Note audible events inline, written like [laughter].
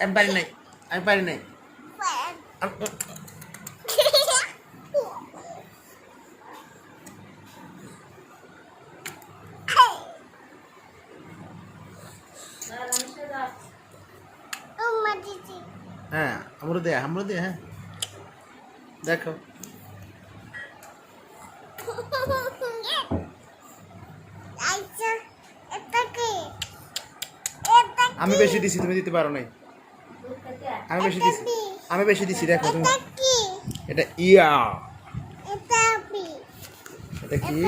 আমি পারি নাই আমি পারি নাই। হ্যাঁ আমরা দে আমরা দে হ্যাঁ। দেখো। [laughs] আমি বেশি দিছি তুমি দিতে পারো নাই। আমি বেশি দিছি আমি বেশি দিছি দেখো তুমি। এটা ইয়া। এটা কি?